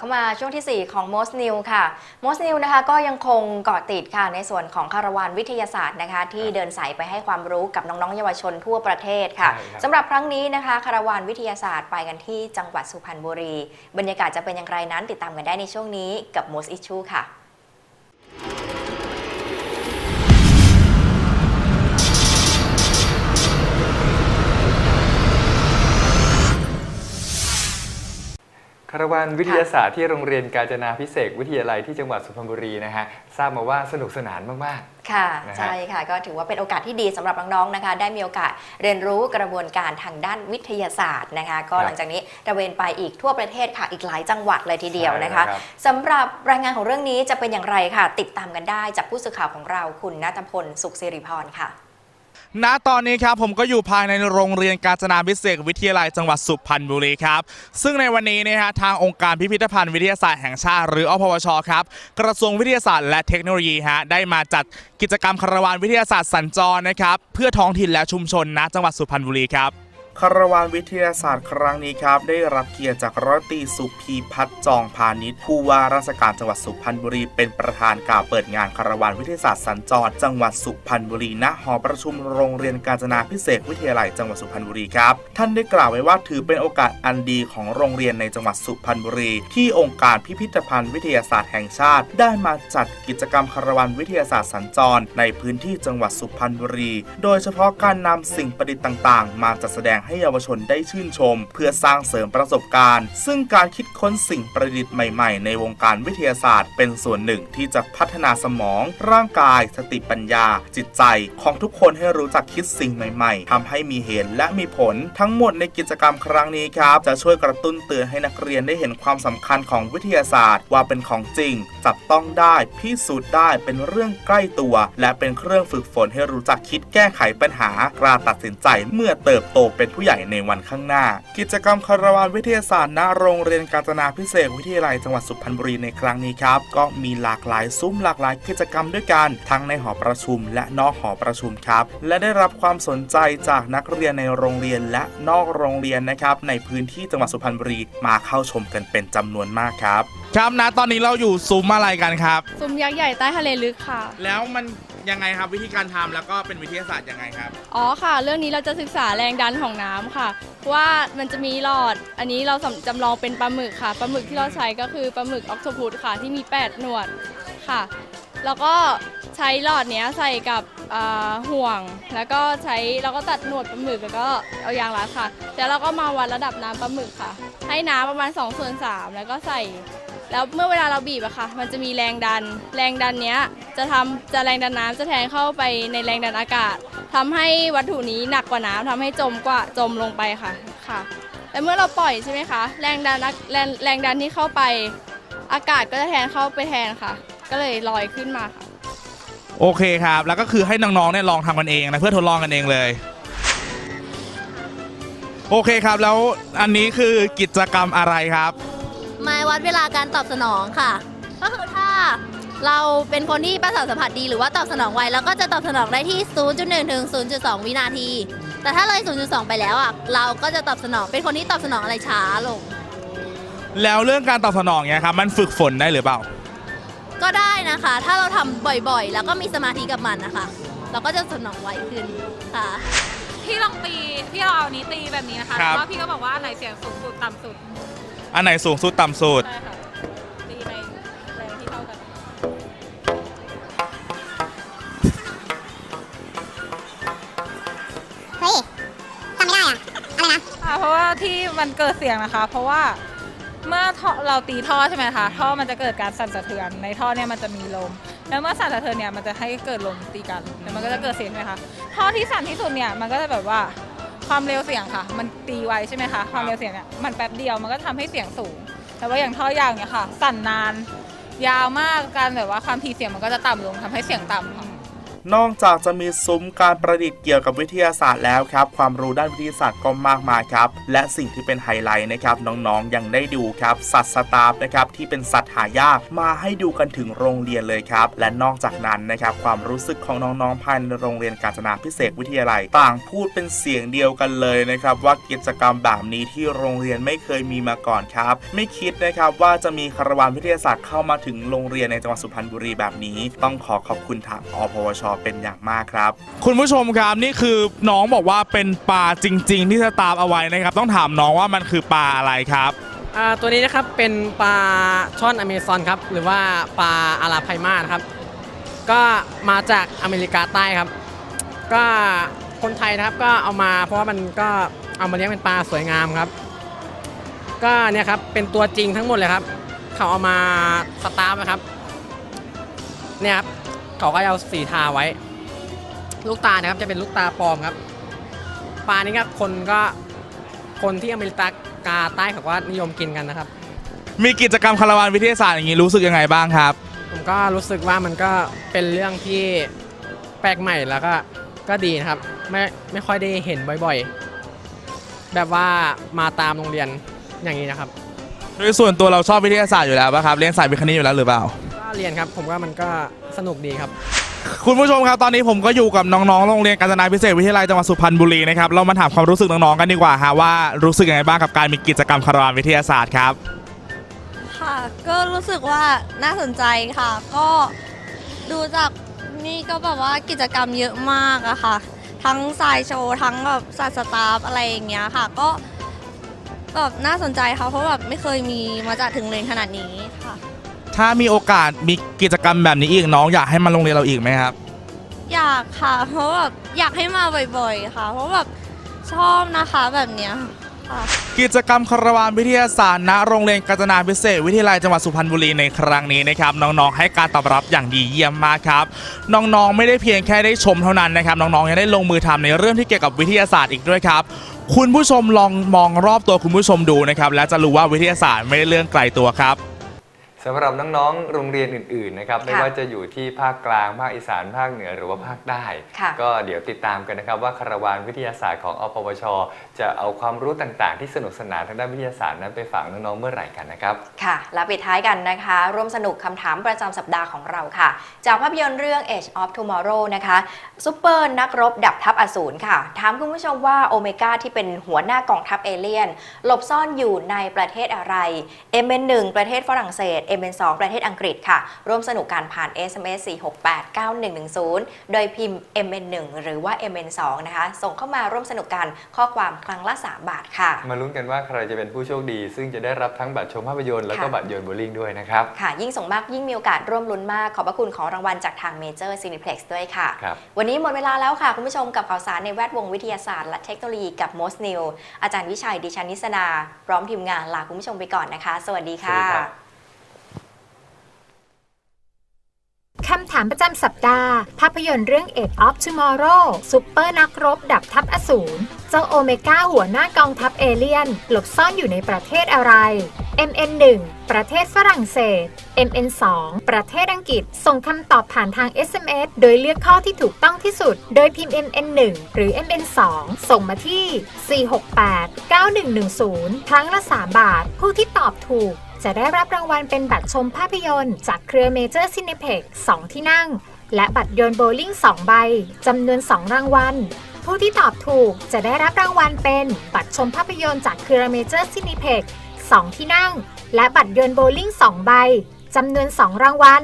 กลับเข้ามาช่วงทีสี่ 4 ของ Most New ค่ะ Most New นะคะก็ยังคงเกาะติดค่ะในส่วนของคาราวานวิทยาศาสตร์นะคะ ที่เดินสายไปให้ความรู้กับน้องๆเยาวชนทั่วประเทศค่ะใช่ครับสำหรับครั้งนี้นะคะคาราวานวิทยาศาสตร์ไปกันที่จังหวัดสุพรรณบุรี บรรยากาศจะเป็นอย่างไรนั้นติดตามกันได้ในช่วงนี้กับ Most Issue ค่ะ คาราวานวิทยาศาสตร์ที่โรงเรียนกาญจนาพิเศษกวิทยาลัยที่จังหวัดสุพรรณบุรีนะฮะทราบมาว่าสนุกสนานมากค่ะนะฮะใช่ค่ะ ก็ถือว่าเป็นโอกาสที่ดีสำหรับน้องๆนะคะ ได้มีโอกาสเรียนรู้กระบวนการทางด้านวิทยาศาสตร์นะคะ ก็หลังจากนี้ตระเวนไปอีกทั่วประเทศค่ะอีกหลายจังหวัดเลยทีเดียวนะคะใช่แล้วครับสำหรับรายงานของเรื่องนี้จะเป็นอย่างไรค่ะ ติดตามกันได้จากผู้สื่อข่าวของเราคุณนัทพลสุขสิริพรค่ะ ณตอนนี้ครับผมก็อยู่ภายในโรงเรียนกาญจนาพิเศษวิทยาลัยจังหวัดสุพรรณบุรีครับ ซึ่งในวันนี้นะฮะทางองค์การพิพิธภัณฑ์วิทยาศาสตร์แห่งชาติ หรืออพวชครับ กระทรวงวิทยาศาสตร์และเทคโนโลยีฮะได้มาจัดกิจกรรมคารวานวิทยาศาสตร์สัญจรนะครับเพื่อท้องถิ่นและชุมชนณจังหวัดสุพรรณบุรีครับ คารวานวิทยาศาสตร์ครั้งนี้ครับ ได้รับเกียรติจากร้อยตีสุพีพัฒน์จองพาณิชย์ผู้ว่าราชการจังหวัดสุพรรณบุรี เป็นประธานกล่าวเปิดงานคารวานวิทยาศาสตร์สัญจร จังหวัดสุพรรณบุรีณหอประชุมโรงเรียนกาญจนาพิเศษวิทยาลัยจังหวัดสุพรรณบุรีครับ ท่านได้กล่าวไว้ว่าถือเป็นโอกาสอันดีของโรงเรียนในจังหวัดสุพรรณบุรี ที่องค์การพิพิธภัณฑ์วิทยาศาสตร์แห่งชาติ ได้มาจัดกิจกรรมคารวานวิทยาศาสตร์สัญจร ในพื้นที่จังหวัดสุพรรณบุรี โดยเฉพาะการนำสิ่งประดิษฐ์ต่าง ๆ มาจัดแสดงให้เยาวชนได้ชื่นชม เพื่อสร้างเสริมประสบการณ์ ซึ่งการคิดค้นสิ่งประดิษฐ์ใหม่ๆ ในวงการวิทยาศาสตร์ เป็นส่วนหนึ่งที่จะพัฒนาสมอง ร่างกาย สติปัญญา จิตใจ ของทุกคนให้รู้จักคิดสิ่งใหม่ ๆทำให้มีเหตุและมีผล ทั้งหมดในกิจกรรมครั้งนี้ครับ จะช่วยกระตุ้นเตือนให้นักเรียนได้เห็นความสำคัญของวิทยาศาสตร์ ว่าเป็นของจริง จับต้องได้พิสูจน์ได้เป็นเรื่องใกล้ตัว และเป็นเครื่องฝึกฝนให้รู้จักคิดแก้ไขปัญหากล้าตัดสินใจเมื่อเติบโตเป็นผู้ใหญ่ในวันข้างหน้า กิจกรรมคาราวานวิทยาศาสตร์ณโรงเรียนกาญจนาพิเศษกวิทยาลัยจังหวัดสุพรรณบุรีในครั้งนี้ครับ ก็มีหลากหลายซุ้มหลากหลายกิจกรรมด้วยกัน ทั้งในหอประชุมและนอกหอประชุมครับ และได้รับความสนใจจากนักเรียนในโรงเรียนและนอกโรงเรียนนะครับในพื้นที่จังหวัดสุพรรณบุรีมาเข้าชมกันเป็นจำนวนมากครับ ครับณตอนนี้เราอยู่ซุ้มอะไรกันครับ ซุ้มยักษ์ใหญ่ใต้ทะเลลึกค่ะ แล้วมัน ยังไงครับวิธีการทำแล้วก็เป็นวิทยาศาสตร์ยังไงครับ อ๋อค่ะ เรื่องนี้เราจะศึกษาแรงดันของน้ำค่ะ ว่ามันจะมีหลอด อันนี้เราสำจำลองเป็นปลาหมึกค่ะปลาหมึกที่เราใช้ก็คือปลาหมึกออกโตพุสค่ะที่มี 8 หนวดค่ะ แล้วก็ใช้หลอดเนี้ยใส่กับอ่าห่วง แล้วก็ใช้เราก็ตัดหนวดปลาหมึกแล้วก็เอายางรัดค่ะ แล้วเราก็มาวัดระดับน้ำปลาหมึกค่ะ ให้น้ำประมาณ2ส่วน3แล้วก็ใส่ แล้วเมื่อเวลาเราบีบอะค่ะ มันจะมีแรงดัน แรงดันเนี้ยจะทำจะแรงดันน้ำจะแทนเข้าไปในแรงดันอากาศทำให้วัตถุนี้หนักกว่าน้ำทำให้จมกว่าจมลงไปค่ะค่ะ แต่เมื่อเราปล่อยใช่ไหมคะ แรงดันแรงแรงดันที่เข้าไป อากาศก็จะแทนเข้าไปแทนค่ะ ก็เลยลอยขึ้นมาค่ะ โอเคครับ แล้วก็คือให้น้องๆเนี่ยลองทำกันเองนะเพื่อทดลองกันเองเลย โอเคครับ แล้วอันนี้คือกิจกรรมอะไรครับหมายวัดเวลาการตอบสนองค่ะ ก็คือถ้าเราเป็นคนที่ประสาทสัมผัสดีหรือว่าตอบสนองไวเราก็จะตอบสนองได้ที่ 0.1 ถึง 0.2 วินาที แต่ถ้าเลย 0.2 ไปแล้วอะเราก็จะตอบสนองเป็นคนที่ตอบสนองอะไรช้าลง แล้วเรื่องการตอบสนองเนี่ยครับมันฝึกฝนได้หรือเปล่า ก็ได้นะคะ ถ้าเราทำบ่อยๆ แล้วก็มีสมาธิกับมันนะคะ เราก็จะสนองไวขึ้นค่ะ พี่ลองตีพี่เราเอานี้ตีแบบนี้นะคะ ครับแล้วก็พี่ก็บอกว่าอันไหนเสียงสูงสุดต่ำสุดอันไหนสูงสุดต่ำสุด ใช่ค่ะตีในแรงที่เท่ากันเฮ้ยจำไม่ได้อะอะไรนะ อ่าเพราะว่าที่มันเกิดเสียงนะคะ เพราะว่า เมื่อท่อเราตีท่อใช่ไหมคะท่อมันจะเกิดการสั่นสะเทือนในท่อเนี่ยมันจะมีลม แล้วเมื่อสั่นสะเทือนเนี่ยมันจะให้เกิดลมตีกันแล้วมันก็จะเกิดเสียงใช่ไหมคะท่อที่สั่นที่สุดเนี่ยมันก็จะแบบว่าความเร็วเสียงค่ะ มันตีไวใช่ไหมคะความเร็วเสียงเนี่ยมันแป๊บเดียวมันก็ทำให้เสียงสูง แต่ว่าอย่างท่อยาวเนี่ยค่ะ สั่นนาน ยาวมากการแบบว่าความถี่เสียงมันก็จะต่ำลงทำให้เสียงต่ำค่ะ นอกจากจะมีซุ้มการประดิษฐ์เกี่ยวกับวิทยาศาสตร์แล้วครับ ความรู้ด้านวิทยาศาสตร์ก็มากมายครับ และสิ่งที่เป็นไฮไลท์นะครับ น้องๆ ยังได้ดูครับ สัตว์สตาฟนะครับที่เป็นสัตว์หายากมาให้ดูกันถึงโรงเรียนเลยครับ และนอกจากนั้นนะครับ ความรู้สึกของน้องๆภายในโรงเรียนกาญจนาพิเศษวิทยาลัย ต่างพูดเป็นเสียงเดียวกันเลยนะครับ ว่ากิจกรรมแบบนี้ที่โรงเรียนไม่เคยมีมาก่อนครับ ไม่คิดนะครับว่าจะมีคาราวานวิทยาศาสตร์เข้ามาถึงโรงเรียนในจังหวัดสุพรรณบุรีแบบนี้ ต้องขอขอบคุณทางอพวชเป็นอย่างมากครับ คุณผู้ชมครับนี่คือน้องบอกว่าเป็นปลาจริง ๆ ที่สตาร์ฟเอาไว้นะครับ ต้องถามน้องว่ามันคือปลาอะไรครับอ่าตัวนี้นะครับเป็นปลาช่อนอเมซอนครับหรือว่าปลาอาราไพมานะครับ ก็มาจากอเมริกาใต้ครับ ก็คนไทยนะครับก็เอามาเพราะว่ามันก็เอามาเลี้ยงเป็นปลาสวยงามครับ ก็เนี่ยครับเป็นตัวจริงทั้งหมดเลยครับ เขาเอามาสตาร์ฟนะครับเนี่ยครับ เขาก็เอาสีทาไว้ ลูกตานะครับจะเป็นลูกตาปลอมครับปลานี้ก็คนก็คนที่อเมริกาใต้เขาก็นิยมกินกันนะครับ มีกิจกรรมคาราวานวิทยาศาสตร์อย่างนี้รู้สึกยังไงบ้างครับ ผมก็รู้สึกว่ามันก็เป็นเรื่องที่แปลกใหม่แล้วก็ก็ดีนะครับ ไม่ไม่ค่อยได้เห็นบ่อยๆ แบบว่ามาตามโรงเรียนอย่างนี้นะครับ โดยส่วนตัวเราชอบวิทยาศาสตร์อยู่แล้วป่ะครับเรียนสายวิทย์คณิตอยู่แล้วหรือเปล่าก็ เรียนครับ ผมว่ามันก็สนุกดีครับ คุณผู้ชมครับตอนนี้ผมก็อยู่กับน้องๆ โรงเรียนกาญจนาพิเศษวิทยาลัยจังหวัดสุพรรณบุรีนะครับ เรามาถามความรู้สึกน้องๆ กันดีกว่าฮะว่ารู้สึกยังไงบ้างกับการมีกิจกรรมคาราวานวิทยาศาสตร์ครับ ค่ะ ก็รู้สึกว่าน่าสนใจค่ะ ก็ดูจากนี่ก็แบบว่ากิจกรรมเยอะมากอะค่ะ ทั้งสายโชว์ทั้งแบบสัตว์สตาฟอะไรอย่างเงี้ยค่ะ ก็แบบน่าสนใจค่ะเพราะแบบไม่เคยมีมาจากถึงเรียนขนาดนี้ค่ะ ถ้ามีโอกาสมีกิจกรรมแบบนี้อีกน้องอยากให้มาโรงเรียนเราอีกไหมครับ อยากค่ะ เพราะแบบอยากให้มาบ่อยๆ ค่ะ เพราะแบบชอบนะคะแบบเนี้ยค่ะกิจกรรมคาราวานวิทยาศาสตร์ณโรงเรียนกาญจนาพิเศษวิทยาลัยจังหวัดสุพรรณบุรีในครั้งนี้นะครับน้องๆให้การตอบรับอย่างดีเยี่ยมมากครับ น้องๆไม่ได้เพียงแค่ได้ชมเท่านั้นนะครับน้องๆยังได้ลงมือทำในเรื่องที่เกี่ยวกับวิทยาศาสตร์อีกด้วยครับ คุณผู้ชมลองมองรอบตัวคุณผู้ชมดูนะครับและจะรู้ว่าวิทยาศาสตร์ไม่ได้เรื่องไกลตัวครับ สำหรับน้องๆ โรงเรียนอื่นๆ นะครับ ไม่ค่ะว่าจะอยู่ที่ภาคกลาง ภาคอีสาน ภาคเหนือ หรือว่าภาคใต้ค่ะก็เดี๋ยวติดตามกันนะครับ ว่าคาราวานวิทยาศาสตร์ของอปวช จะเอาความรู้ต่างๆ ที่สนุกสนานทางด้านวิทยาศาสตร์นั้นไปฝากน้องๆ เมื่อไหร่กันนะครับ ค่ะ และปิดท้ายกันนะคะ ร่วมสนุกคำถามประจำสัปดาห์ของเราค่ะ จากภาพยนตร์เรื่อง Age of Tomorrow นะคะซูเปอร์นักรบดับทัพอสูรค่ะ ถามคุณผู้ชมว่าโอเมก้าที่เป็นหัวหน้ากองทัพเอเลี่ยนหลบซ่อนอยู่ในประเทศอะไร MN1 ประเทศฝรั่งเศส MN2 ประเทศอังกฤษค่ะ ร่วมสนุกการผ่าน SMS 4689110 โดยพิมพ์ MN1 หรือว่า MN2 นะคะ ส่งเข้ามาร่วมสนุกกันข้อความครั้งละ 3 บาทค่ะ มาลุ้นกันว่าใครจะเป็นผู้โชคดี ซึ่งจะได้รับทั้งบัตรชมภาพยนตร์แล้วก็ค่ะบัตรโยนโบว์ลิ่งด้วยนะครับ ค่ะ ยิ่งส่งมากยิ่งมีโอกาสร่วมลุ้นมาก ขอบพระคุณของรางวัลจากทางเมเจอร์ซีนิเพล็กซ์ด้วยค่ะครับวันนี้หมดเวลาแล้วค่ะ คุณผู้ชมกับข่าวสารในแวดวงวิทยาศาสตร์และเทคโนโลยีกับ Most New อาจารย์วิชัยดิฉันนิสนา พร้อมทีมงานลาคุณผู้ชมไปก่อนนะคะ สวัสดีสวัสค่ะ ดีครับ คำถามประจำสัปดาห์ ภาพยนตร์เรื่อง Age of Tomorrow ซุปเปอร์นักรบดับทัพอสูร เจ้าโอเมก้าหัวหน้ากองทัพเอเลี่ยน หลบซ่อนอยู่ในประเทศอะไร MN1 ประเทศฝรั่งเศส MN2 ประเทศอังกฤษ ส่งคำตอบผ่านทาง SMS โดยเลือกข้อที่ถูกต้องที่สุด โดยพิมพ์ MN1 หรือ MN2 ส่งมาที่ 468-9110 ครั้งละ 3 บาท ผู้ที่ตอบถูก จะได้รับรางวัลเป็นบัตรชมภาพยนตร์ จากเครือเมเจอร์ซินิเพ็ก2ที่นั่ง และบัตรโยนโบว์ลิ่ง 2 ใบจำนวน 2 รางวัล ผู้ที่ตอบถูกจะได้รับรางวัลเป็นบัตรชมภาพยนตร์จากเครือเมเจอร์ซินิเพ็ก2ที่นั่ง และบัตรโยนโบว์ลิ่ง 2 ใบจำนวน 2 รางวัล